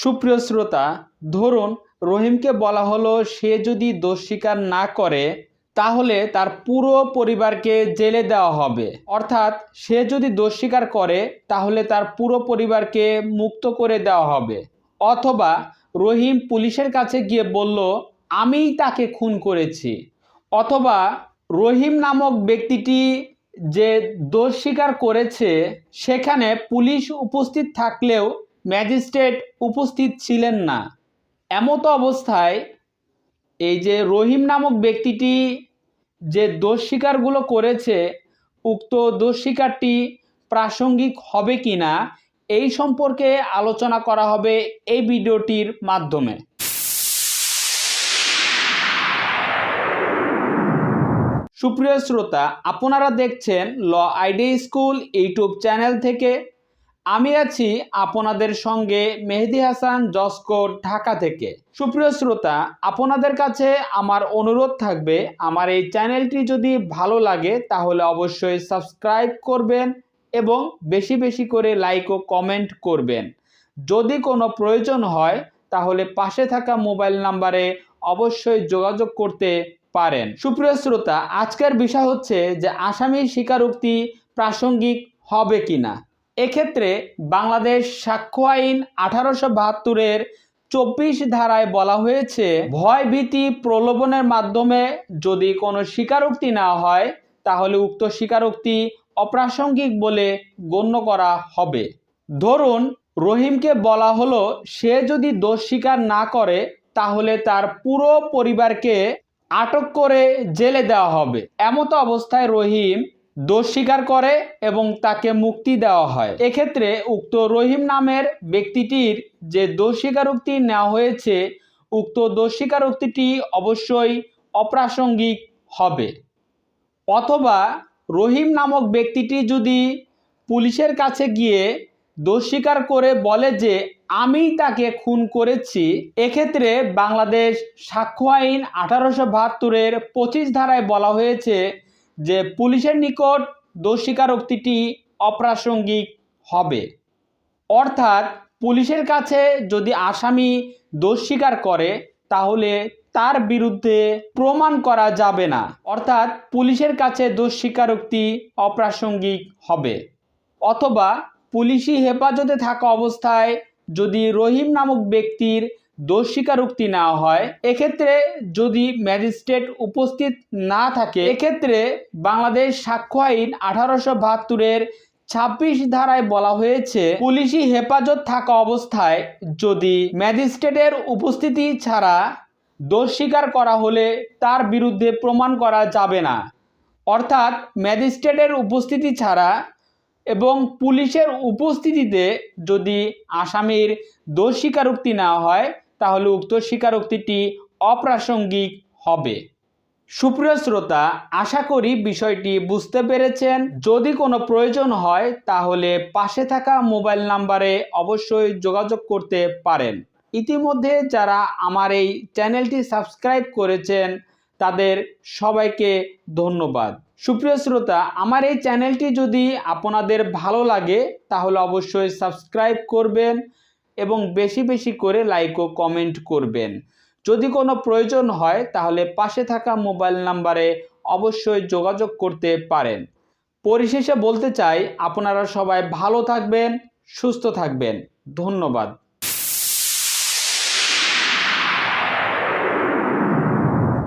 সুপ্রিয় শ্রোতা, ধরুন রহিমকে বলা হলো, সে যদি দোষ স্বীকার না করে, তাহলে তার পুরো পরিবারকে জেলে দেওয়া হবে। অর্থাৎ সে যদি দোষ স্বীকার করে, তাহলে তার পুরো পরিবারকে মুক্ত করে দেওয়া হবে। অথবা রহিম পুলিশের কাছে গিয়ে বলল, আমিই তাকে খুন করেছি। অথবা রহিম নামক ব্যক্তিটি যে দোষ স্বীকার করেছে, সেখানে পুলিশ উপস্থিত থাকলেও ম্যাজিস্ট্রেট উপস্থিত ছিলেন না। এমতো অবস্থায় এই যে রহিম নামক ব্যক্তিটি যে দোষ স্বীকারগুলো করেছে, উক্ত দোষ স্বীকারটি প্রাসঙ্গিক হবে কি না এই সম্পর্কে আলোচনা করা হবে এই ভিডিওটির মাধ্যমে। সুপ্রিয় শ্রোতা, আপনারা দেখছেন law ID school YouTube channel থেকে আমি আছি আপনাদের সঙ্গে মেহেদি হাসান জসকোর ঢাকা থেকে। সুপ্রিয় শ্রোতা, আপনাদের কাছে আমার অনুরোধ থাকবে, আমার এই চ্যানেলটি যদি ভালো লাগে তাহলে অবশ্যই সাবস্ক্রাইব করবেন এবং বেশি বেশি করে লাইক ও কমেন্ট করবেন। যদি কোনো প্রয়োজন হয় তাহলে পাশে থাকা মোবাইল নাম্বারে অবশ্যই যোগাযোগ করতে পারেন। সুপ্রিয় শ্রোতা, আজকের বিষয় হচ্ছে যে আসামির স্বীকারোক্তি প্রাসঙ্গিক হবে কিনা। এক্ষেত্রে বাংলাদেশ সাক্ষ্য আইন আঠারোশো বাহাত্তরের চব্বিশ ধারায় বলা হয়েছে ভয় ভীতি প্রলোভনের মাধ্যমে যদি কোনো স্বীকারোক্তি না হয়, তাহলে উক্ত স্বীকারোক্তি অপ্রাসঙ্গিক বলে গণ্য করা হবে। ধরুন, রহিমকে বলা হলো, সে যদি দোষ স্বীকার না করে, তাহলে তার পুরো পরিবারকে আটক করে জেলে দেওয়া হবে। এমতো অবস্থায় রহিম দোষ স্বীকার করে এবং তাকে মুক্তি দেওয়া হয়। এক্ষেত্রে উক্ত রহিম নামের ব্যক্তিটির যে দোষ স্বীকারোক্তি নেওয়া হয়েছে, উক্ত দোষ স্বীকারোক্তিটি অবশ্যই অপ্রাসঙ্গিক হবে। অথবা রহিম নামক ব্যক্তিটি যদি পুলিশের কাছে গিয়ে দোষ স্বীকার করে বলে যে, আমি তাকে খুন করেছি। এক্ষেত্রে বাংলাদেশ সাক্ষ্য আইন আঠারোশো বাহাত্তরের পঁচিশ ধারায় বলা হয়েছে যে পুলিশের নিকট দোষ স্বীকারোক্তিটি অপ্রাসঙ্গিক হবে। অর্থাৎ পুলিশের কাছে যদি আসামি দোষ স্বীকার করে, তাহলে তার বিরুদ্ধে প্রমাণ করা যাবে না। অর্থাৎ পুলিশের কাছে দোষ স্বীকারোক্তি অপ্রাসঙ্গিক হবে। অথবা পুলিশি হেফাজতে থাকা অবস্থায় যদি রহিম নামক ব্যক্তির দোষ স্বীকারোক্তি নেওয়া হয়। এক্ষেত্রে যদি ম্যাজিস্ট্রেট উপস্থিত না থাকে, এক্ষেত্রে বাংলাদেশ সাক্ষ্য আইন আঠারোশো বাহাত্তরের ছাব্বিশ ধারায় বলা হয়েছে, পুলিশি হেফাজত থাকা অবস্থায় যদি ম্যাজিস্ট্রেটের উপস্থিতি ছাড়া দোষ স্বীকার করা হলে তার বিরুদ্ধে প্রমাণ করা যাবে না। অর্থাৎ ম্যাজিস্ট্রেটের উপস্থিতি ছাড়া এবং পুলিশের উপস্থিতিতে যদি আসামির দোষ স্বীকারোক্তি নেওয়া হয় তাহলে উক্ত স্বীকারোক্তিটি অপ্রাসঙ্গিক হবে। সুপ্রিয় শ্রোতা, আশা করি বিষয়টি বুঝতে পেরেছেন। যদি কোনো প্রয়োজন হয়, তাহলে পাশে থাকা মোবাইল নাম্বারে অবশ্যই যোগাযোগ করতে পারেন। ইতিমধ্যে যারা আমার এই চ্যানেলটি সাবস্ক্রাইব করেছেন, তাদের সবাইকে ধন্যবাদ। সুপ্রিয় শ্রোতা, আমার এই চ্যানেলটি যদি আপনাদের ভালো লাগে, তাহলে অবশ্যই সাবস্ক্রাইব করবেন। এবং বেশি বেশি করে লাইক ও কমেন্ট করবেন। যদি কোনো প্রয়োজন হয়, তাহলে পাশে থাকা মোবাইল নাম্বারে অবশ্যই যোগাযোগ করতে পারেন। পরিশেষে বলতে চাই, আপনারা সবাই ভালো থাকবেন, সুস্থ থাকবেন। ধন্যবাদ।